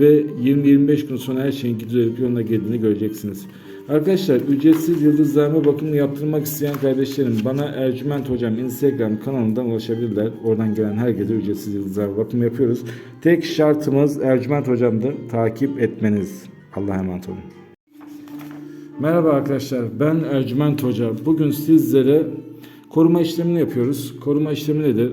ve 20-25 gün sonra her şeyin düzelip yoluna girdiğini göreceksiniz. Arkadaşlar ücretsiz yıldızlarma bakımı yaptırmak isteyen kardeşlerim bana Ercüment Hocam Instagram kanalından ulaşabilirler. Oradan gelen herkese ücretsiz yıldızlarma bakımı yapıyoruz. Tek şartımız Ercüment Hocam'dır. Takip etmeniz. Allah'a emanet olun. Merhaba arkadaşlar ben Ercüment Hoca. Bugün sizlere koruma işlemini yapıyoruz. Koruma işlemi nedir?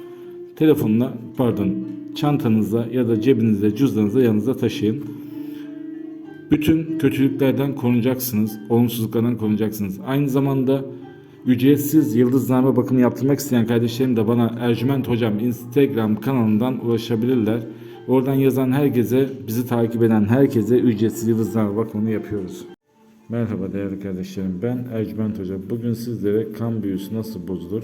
telefonla pardon çantanızda ya da cebinizde cüzdanınızda yanınızda taşıyın. Bütün kötülüklerden korunacaksınız, olumsuzluklardan korunacaksınız. Aynı zamanda ücretsiz yıldızname bakımı yaptırmak isteyen kardeşlerim de bana Ercüment Hocam Instagram kanalından ulaşabilirler. Oradan yazan herkese, bizi takip eden herkese ücretsiz yıldızname bakımını yapıyoruz. Merhaba değerli kardeşlerim. Ben Ercüment Hoca. Bugün sizlere kan büyüsü nasıl bozulur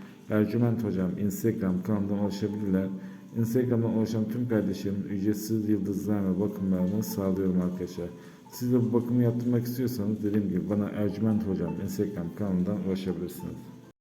Ercüment Hocam Instagram kanalından ulaşabilirler. Instagram'dan ulaşan tüm kardeşlerim ücretsiz yıldızlama bakımlarını sağlıyorum arkadaşlar. Siz de bu bakımı yaptırmak istiyorsanız dediğim gibi bana Ercüment Hocam Instagram kanalından ulaşabilirsiniz.